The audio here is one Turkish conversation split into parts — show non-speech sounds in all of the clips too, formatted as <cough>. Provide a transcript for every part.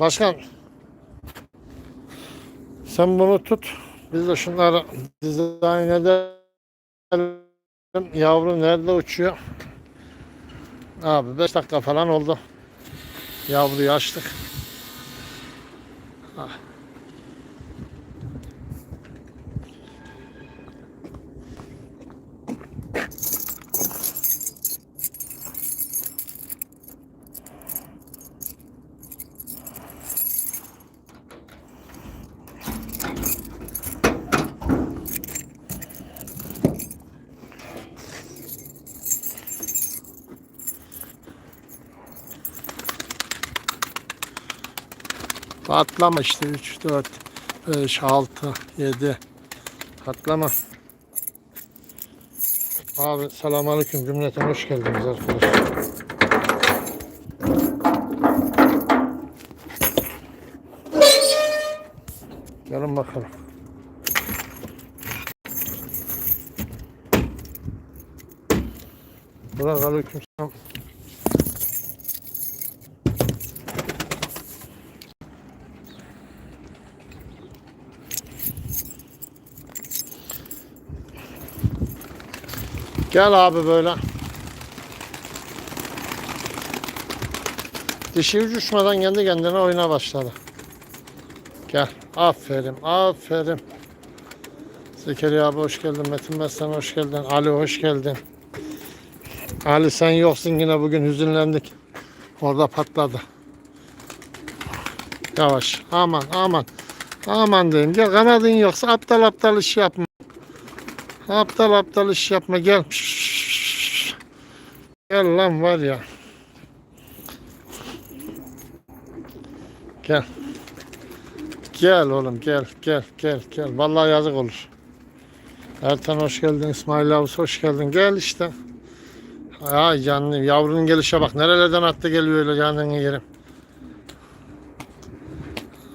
Başkan. Sen bunu tut. Biz de şunları dizayn edelim. Yavru nerede uçuyor? Abi 5 dakika falan oldu. Yavruyu açtık. Ah. Patlama işte 3, 4, 5, 6, 7. Patlama. Abi selamünaleyküm cümleten hoş geldiniz arkadaşlar. Gelin bakalım. Bırak aleyküm selam. Gel abi böyle. Dişi uçuşmadan kendi kendine oyuna başladı. Gel. Aferin. Aferin. Zekeriya abi hoş geldin. Metin Meslen hoş geldin. Ali hoş geldin. Ali sen yoksun yine bugün hüzünlendik. Orada patladı. Yavaş. Aman aman. Aman diyeyim. Gel kanadın yoksa aptal aptal iş yapma. Aptal aptal iş yapma gel. Gel lan var ya. Gel. Gel oğlum gel gel gel gel. Vallahi yazık olur. Ertan hoş geldin. İsmail Yavuz hoş geldin. Gel işte. Ay canım yavrunun gelişe bak. Nerelerden attı geliyor öyle canını yerim.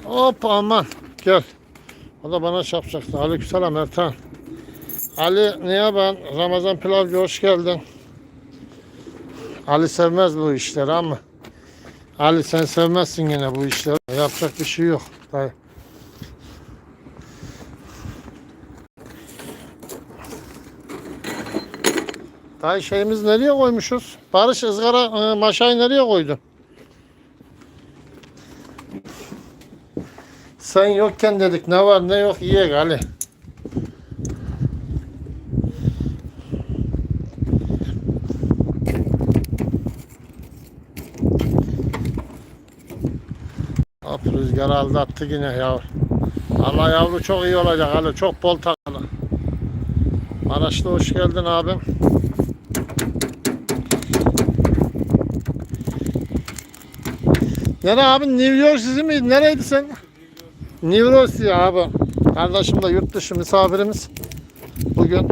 Hop aman. Gel. O da bana çarpacaktı. Aleykümselam Ertan. Ali niye ben? Ramazan Pilavcı hoş geldin. Ali sevmez bu işleri ama. Ali sen sevmezsin yine bu işleri. Yapacak bir şey yok. Dayı. Dayı şeyimiz nereye koymuşuz? Barış ızgara e, maşayı nereye koydun? Sen yokken dedik ne var ne yok yiyek Ali. Hop rüzgar aldı attı yine ya. Allah yavru çok iyi olacak Ali. Çok bol takılı. Maraşlı hoş geldin abim. Nere abi? New York sizin miydi? Nereydi sen? New York abi. Kardeşim de yurt dışı misafirimiz. Bugün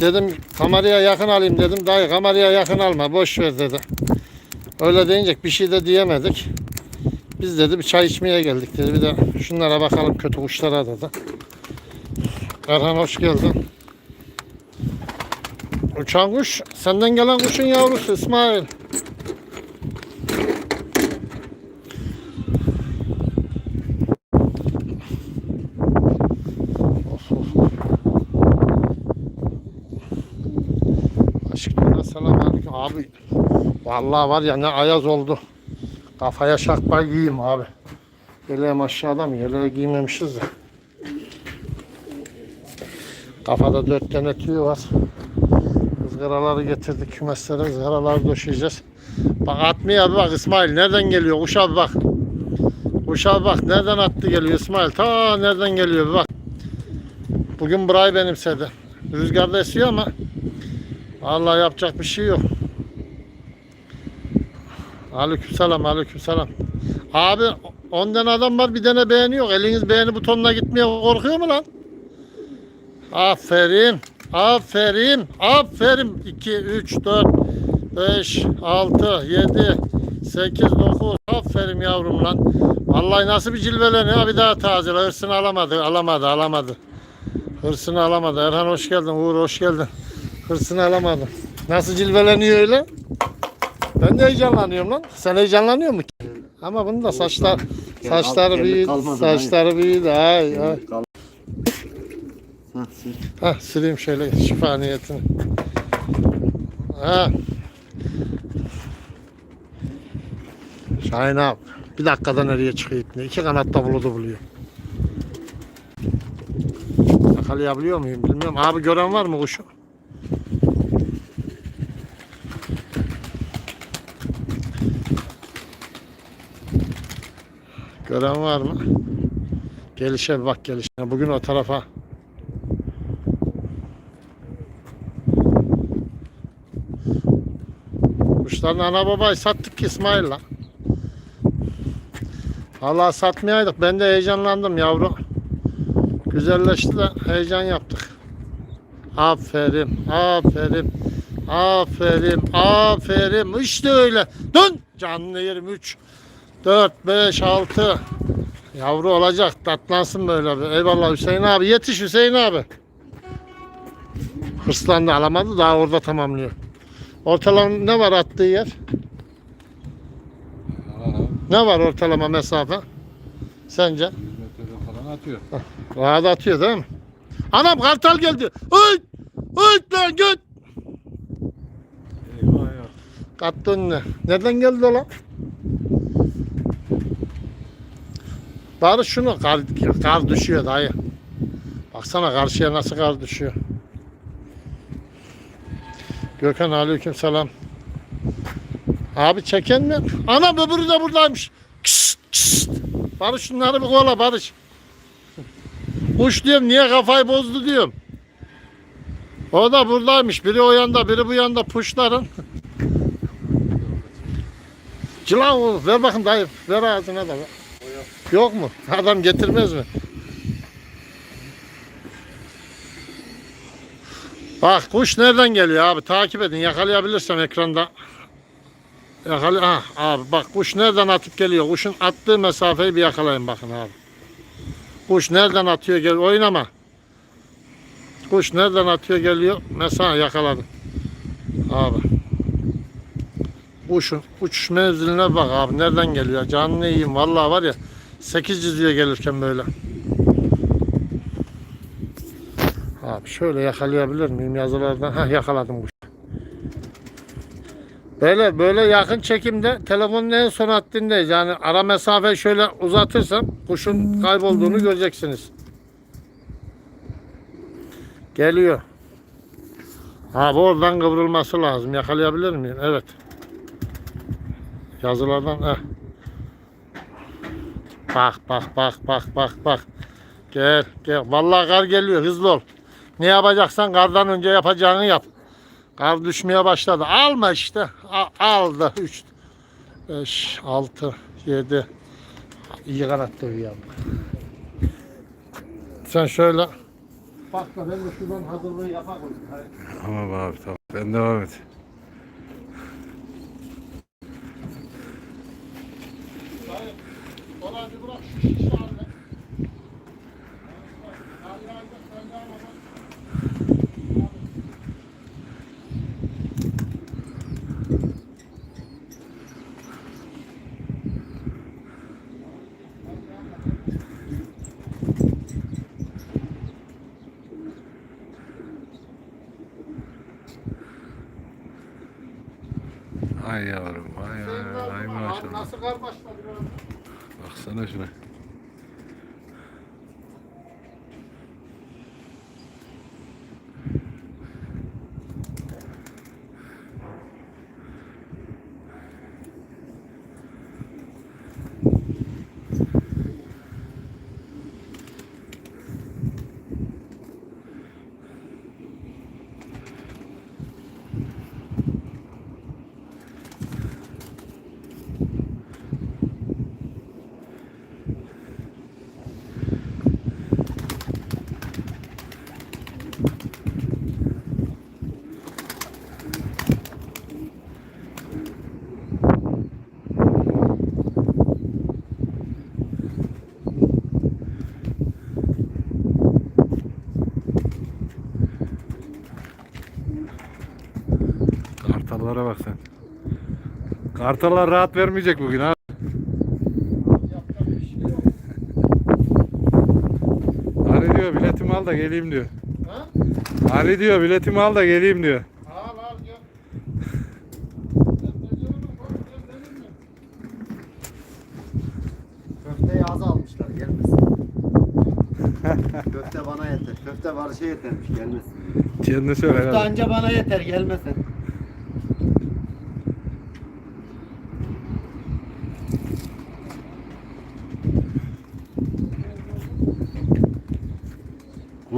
dedim kameraya yakın alayım dedim. Dayı kameraya yakın alma boş ver dedi. Öyle deyince bir şey de diyemedik. Biz dedi bir çay içmeye geldik dedi. Bir de şunlara bakalım kötü kuşlara dedi. Erhan hoş geldin. Uçan kuş senden gelen kuşun yavrusu İsmail. Aşkına selam abi. Vallahi var ya ne ayaz oldu. Kafaya şakpa giyeyim abi. Yeleğim aşağıda mı? Yeleği giymemişiz de. Kafada dört tane tüy var. Izgaraları getirdik kümeslere. ızgaraları döşeyeceğiz. Bak atmıyor abi bak İsmail. Nereden geliyor? Kuş abi bak. Kuş abi bak. Nereden attı geliyor İsmail? Ta nereden geliyor bak. Bugün burayı benimsedi. Rüzgarda esiyor ama Allah yapacak bir şey yok. Aleykümselam, aleykümselam. Abi 10 tane adam var bir tane beğeni yok. Eliniz beğeni butonuna gitmeye korkuyor mu lan? Aferin. Aferin. Aferin. 2, 3, 4, 5, 6, 7, 8, 9. Aferin yavrum lan. Vallahi nasıl bir cilveleniyor. Bir daha tazele. Hırsını alamadı. Alamadı. Alamadı. Hırsını alamadı. Erhan hoş geldin. Uğur hoş geldin. Hırsını alamadı. Nasıl cilveleniyor öyle? Ben de heyecanlanıyorum lan. Sen heyecanlanıyor musun? Ama bunun da saçlar saçları büyüdü. Saçları büyüdü. Ay ay. Hah süreyim şöyle şifa niyetini. Ha. Şahin abi. Bir dakikada nereye çıkıyor ipne? İki kanatta buludu buluyor. Yakalayabiliyor muyum bilmiyorum. Abi gören var mı kuşu? Gören var mı? Gelişe bir bak gelişe. Bugün o tarafa Kuşların ana babayı sattık ki İsmail'la. Vallahi satmayaydık. Ben de heyecanlandım yavru. Güzelleşti de heyecan yaptık. Aferin, aferin, aferin, aferin. İşte öyle. Dön. Canlı yerim 3, 4, 5, 6. Yavru olacak. Tatlansın böyle. bir. Eyvallah Hüseyin abi. Yetiş Hüseyin abi. Hırslandı alamadı. Daha orada tamamlıyor. Ortalama ne var attığı yer? Ne var ortalama mesafe? Sence? 100 metreden falan atıyor. Rahat atıyor değil mi? Anam kartal geldi. Oy! Oy lan göt! Eyvah ya. Kattı önüne. Nereden geldi o lan? Bari şunu kar, kar düşüyor dayı. Baksana karşıya nasıl kar düşüyor. Gökhan aleyküm selam. Abi çeken mi? Ana öbürü de buradaymış. Kıst, kıst. Barış şunları bir kola Barış. Kuş diyorum niye kafayı bozdu diyorum. O da buradaymış. Biri o yanda biri bu yanda puşların. Cilav ver bakın dayı. Ver ağzına da. ver. Yok mu? Adam getirmez mi? Bak kuş nereden geliyor abi? Takip edin. Yakalayabilirsem ekranda. Yakala ha, abi bak kuş nereden atıp geliyor? Kuşun attığı mesafeyi bir yakalayın bakın abi. Kuş nereden atıyor gel oynama. Kuş nereden atıyor geliyor? Mesela yakaladım. Abi. Kuşun uçuş menziline bak abi. Nereden geliyor? Canını yiyeyim. Vallahi var ya 8 çiziyor gelirken böyle. Abi şöyle yakalayabilir miyim yazılardan? Heh yakaladım kuş. Böyle böyle yakın çekimde telefonun en son hattındeyiz. Yani ara mesafe şöyle uzatırsam kuşun kaybolduğunu göreceksiniz. Geliyor. Abi oradan kıvrılması lazım. Yakalayabilir miyim? Evet. Yazılardan heh. Bak bak bak bak bak bak. Gel gel. Vallahi kar geliyor. Hızlı ol. Ne yapacaksan kardan önce yapacağını yap. Kar düşmeye başladı. Alma işte. A- aldı. 3 5 6 7 İyi kanatta uyuyor. Sen şöyle Bak da ben de şuradan hazırlığı yapalım. Tamam abi tamam. Ben devam et. Bir bırak şu şişi haline. Ay yavrum. Ay ay ay maşallah. Nasıl kar başladı? böyle? Baksana şuna. Kartallara bak sen. Kartallar rahat vermeyecek bugün ha. Hani diyor biletimi al da geleyim diyor. Ha? Hani diyor biletimi al da geleyim diyor. Al al almışlar gelmesin. Köfte bana yeter. Köfte var şey yetermiş gelmesin. Kendine söyle. Köfte anca bana yeter gelmesin.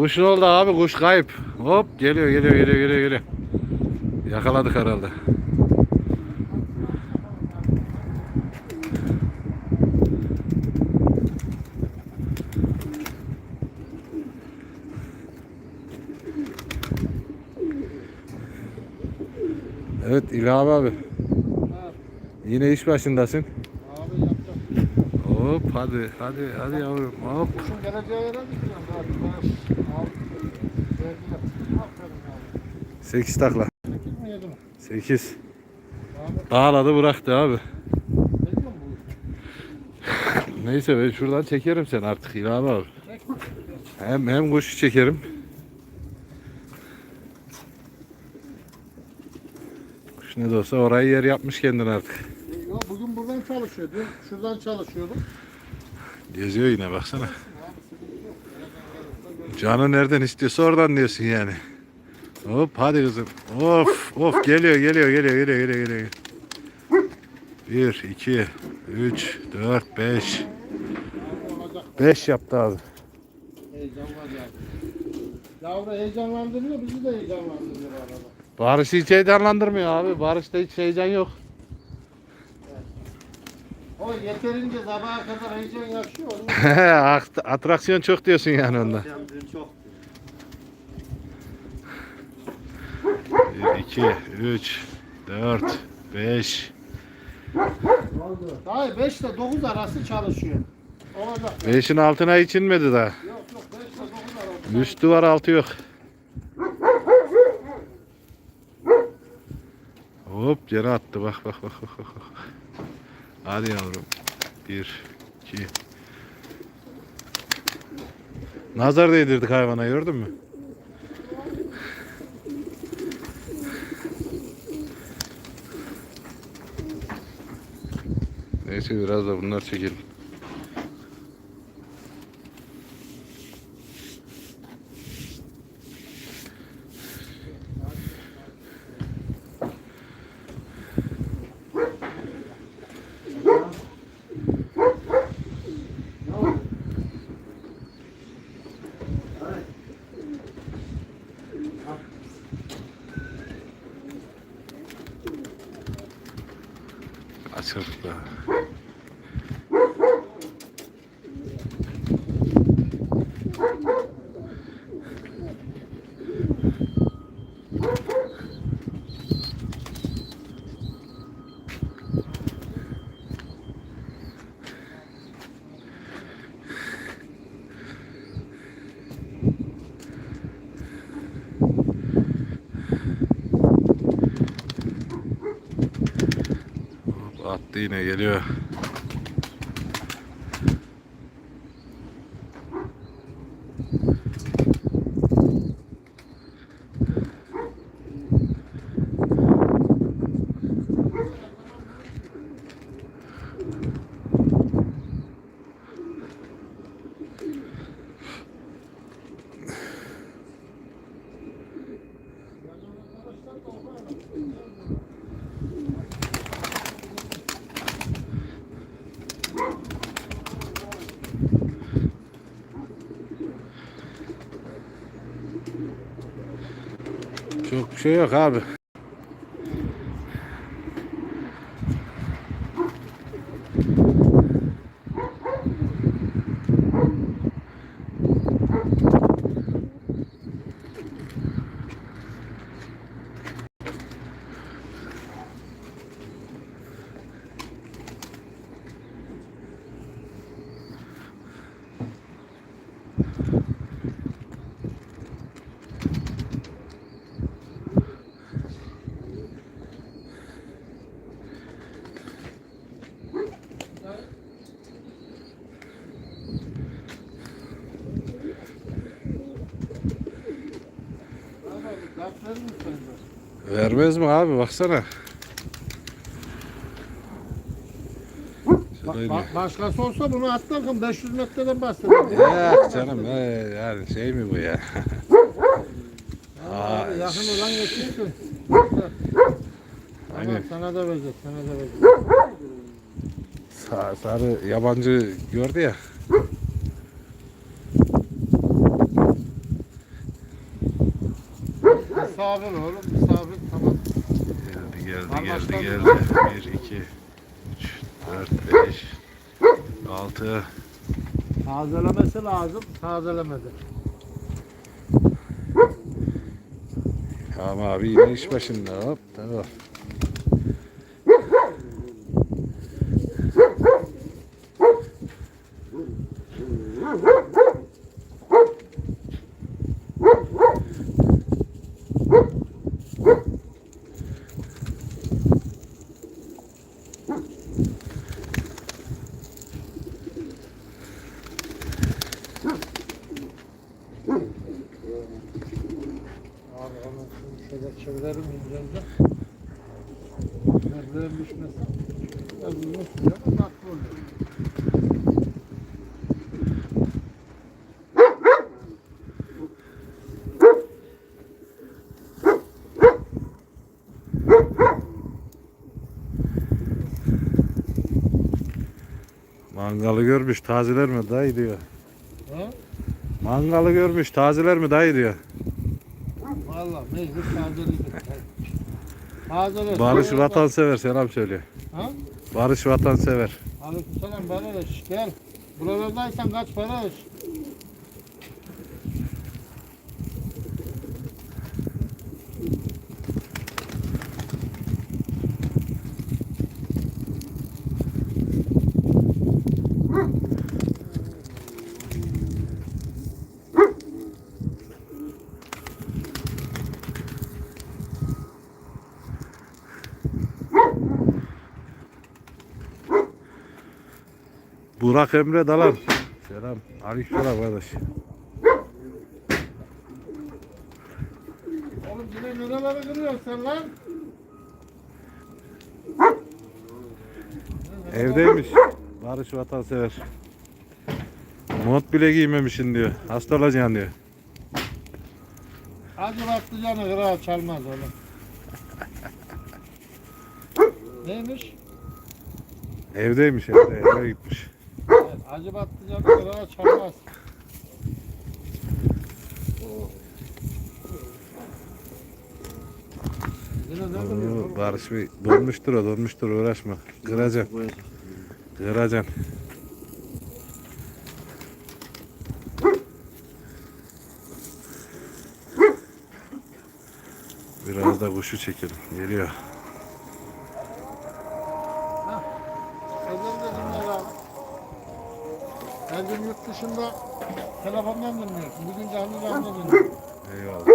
Kuş ne oldu abi? Kuş kayıp. Hop geliyor geliyor geliyor geliyor geliyor. Yakaladık herhalde. Evet İlham abi. Yine iş başındasın. abi yapacağım. Hop hadi hadi hadi yavrum hop. Kuşun yere. Aferin abi. 8 takla. Sekiz mi yedi mi? 8. Abi Dağladı bıraktı abi. Neyse ben şuradan çekerim sen artık İlham abi. Hem hem kuşu çekerim. Kuş ne de olsa orayı yer yapmış kendine artık. Bugün buradan çalışıyor. Dün şuradan çalışıyordum. Geziyor yine baksana. Canı nereden istiyorsa oradan diyorsun yani. Hop hadi kızım. Of of geliyor geliyor geliyor geliyor geliyor geliyor. 1 2 3 4 5 Olacak. 5 yaptı abi. Heyecan var. Yavru heyecanlandırıyor, bizi de heyecanlandırıyor arada. Barış hiç heyecanlandırmıyor abi. Barış'ta hiç heyecan yok. O yeterince sabaha kadar heyecan yaşıyor. <laughs> Atraksiyon çok diyorsun yani onda. Dün çok. 1 2 3 4 5 Hayır 5 ile 9 arası çalışıyor. Olacak. 5'in altına hiç inmedi daha. Yok yok 5 ile 9 arası. Üstü var altı yok. Hop yere attı bak bak bak bak bak. Hadi yavrum. Bir, iki. Nazar değdirdik hayvana gördün mü? Neyse biraz da bunlar çekelim. Açıldık da. Hop, Attı yine geliyor. Çok bir şey yok abi. Vermez mi abi baksana. Ba- Şöyle. ba- başkası olsa bunu atlarken 500 metreden bahsediyorum. Ya canım he, yani şey mi bu ya? <laughs> Abi, yakın olan geçiyorsun. Aynen. Sana da verecek, sana da verecek. Sa- sarı yabancı gördü ya. Misafir oğlum, misafir tamam. Geldi geldi geldi. 1, 2, 3, 4, 5, 6. Tazelemesi lazım, tazelemedi. Tamam abi yine iş başında hop tamam. Tatlı oluyor. Mangalı görmüş tazeler mi dayı diyor. Ha? Mangalı görmüş tazeler mi dayı diyor. Valla mecbur tazeleyecek. Tazele. Barış vatansever selam söylüyor. Barış vatansever. Aleykümselam Barış gel. Buralardaysan kaç Barış? Burak Emre Dalan. Selam. Aleykümselam kardeş. Oğlum yine nereleri kırıyorsun sen lan? Evdeymiş. Barış vatansever. Mont bile giymemişsin diyor. Hasta olacaksın diyor. Acı patlıcanı kırağı çalmaz oğlum. <laughs> Neymiş? Evdeymiş evde. Eve gitmiş. Acı çalmaz. Yine ne Oo? Barış Bey donmuştur o donmuştur uğraşma. Kıracaksın. Kıracaksın. Biraz da kuşu çekelim. Geliyor. Dışında telefondan dinliyorsun. Bugün canlı canlı dinliyorsun. Eyvallah.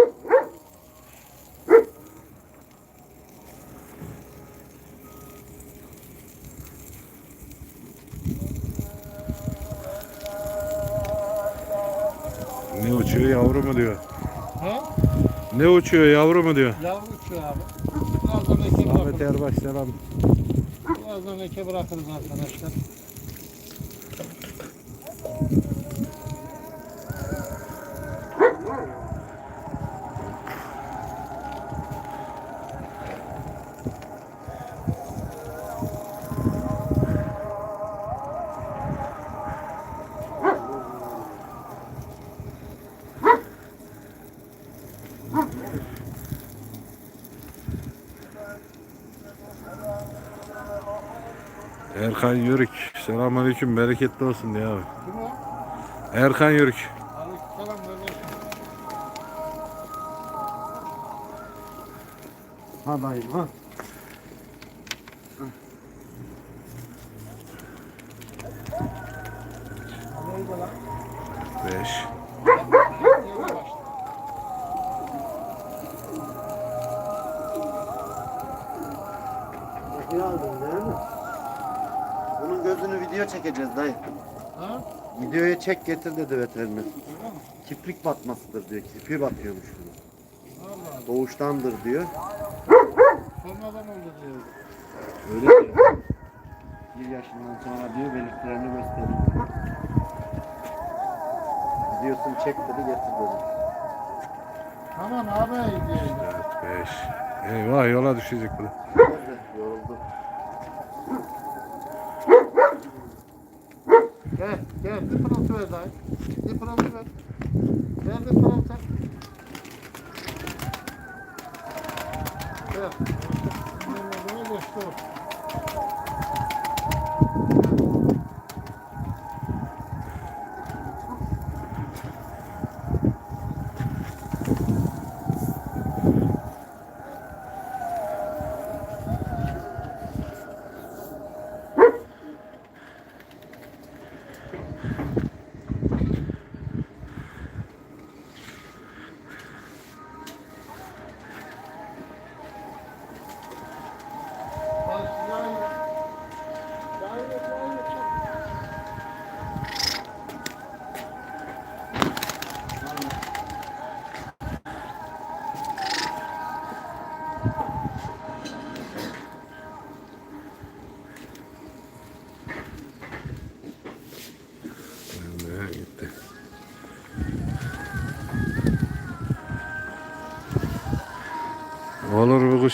Ne uçuyor yavru mu diyor. He? Ne uçuyor yavru mu diyor. Yavru uçuyor abi. Birazdan eke Ahmet bırakırız. Erbaş selam. Birazdan eke bırakırız arkadaşlar. Erkan Yörük. Selamünaleyküm. Bereketli olsun diye abi. Kim o? Erkan Yörük. Aleykümselam kardeşim. Ha dayım ha. Çekeceğiz dayı. Ha? Videoya çek getir dedi veteriner. Kiprik batmasıdır diyor. Kipriği batıyormuş. Allah Allah. Doğuştandır diyor. Sonradan oldu diyor. Öyle diyor. Bir yaşından sonra diyor belirtilerini gösteriyor. Diyorsun çek dedi getir dedi. Tamam abi diyor. 4, 5. Eyvah yola düşecek bu da. Yoruldu. Gel gel bir pırıltı ver dayı. Bir pırıltı ver. Ver bir pırıltı. Ver. Bunun geçti o.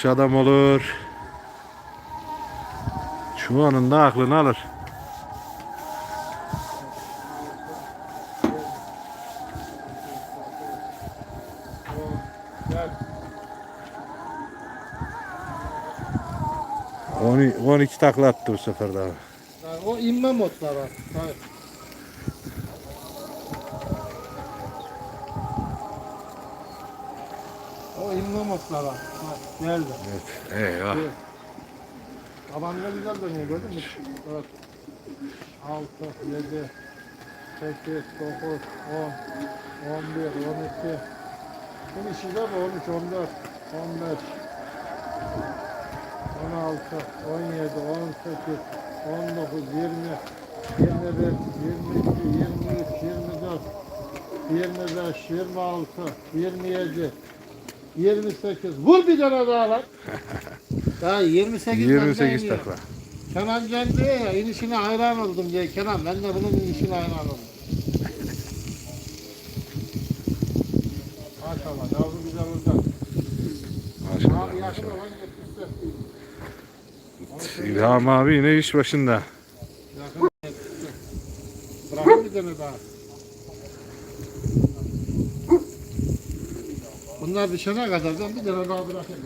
Adam olur. Şu anında aklını alır. 12, 12 takla attı bu sefer daha. O inme modları. Evet. O inme modları. Bak, geldi. Evet. Eyvah. Evet. Taban ne güzel dönüyor gördün mü? 4, 6, 7, 8, 9, 10, 11, 12. Bunun işi de bu 13, 14, 15, 16, 17, 18, 19, 20, 21, 22, 23, 24, 25, 26, 27, 28. Vur bir tane daha lan. <laughs> Ya 28 28 takla. Kenan geldi ya inişine hayran oldum diye Kenan ben de bunun inişine hayran oldum. <laughs> Maşallah yavru güzel olacak. Maşallah Abi yakın maşallah. İlham abi yine iş başında. Bırakın bir tane daha. Bunlar düşene kadar ben bir tane daha bırakayım.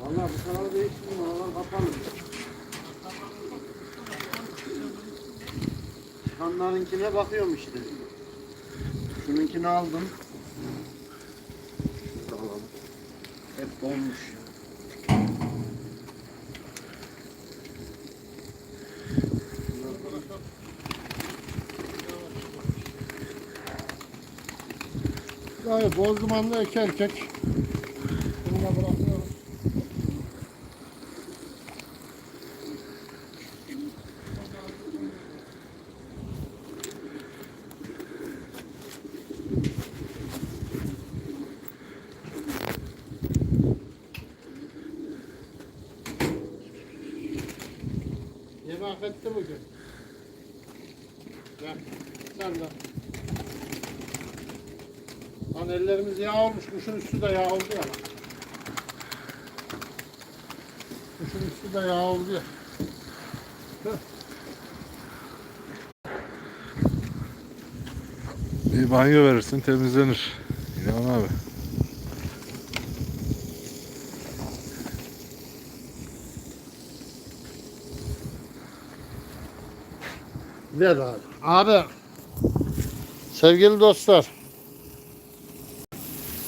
Valla bu kanalı değiştirdim. Oralar kapalı. Çıkanlarınkine bakıyorum işte. Şununkini aldım. Hep donmuş. Hayır, boz dumanlı iki erkek. Bunu da bırakıyorum. Yemek etti bugün. Gel, sen de. Lan ellerimiz yağ olmuş, kuşun üstü de yağ oldu ya. Kuşun üstü de yağ oldu ya. Bir banyo verirsin temizlenir. İlham abi. Ver abi. Abi. Sevgili dostlar.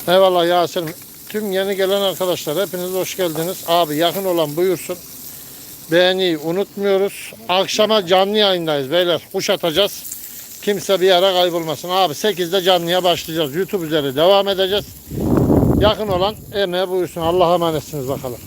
Eyvallah Yasin. Tüm yeni gelen arkadaşlar hepiniz hoş geldiniz. Abi yakın olan buyursun. Beğeniyi unutmuyoruz. Akşama canlı yayındayız beyler. Kuş atacağız. Kimse bir yere kaybolmasın. Abi 8'de canlıya başlayacağız. YouTube üzeri devam edeceğiz. Yakın olan emeğe buyursun. Allah'a emanetsiniz bakalım.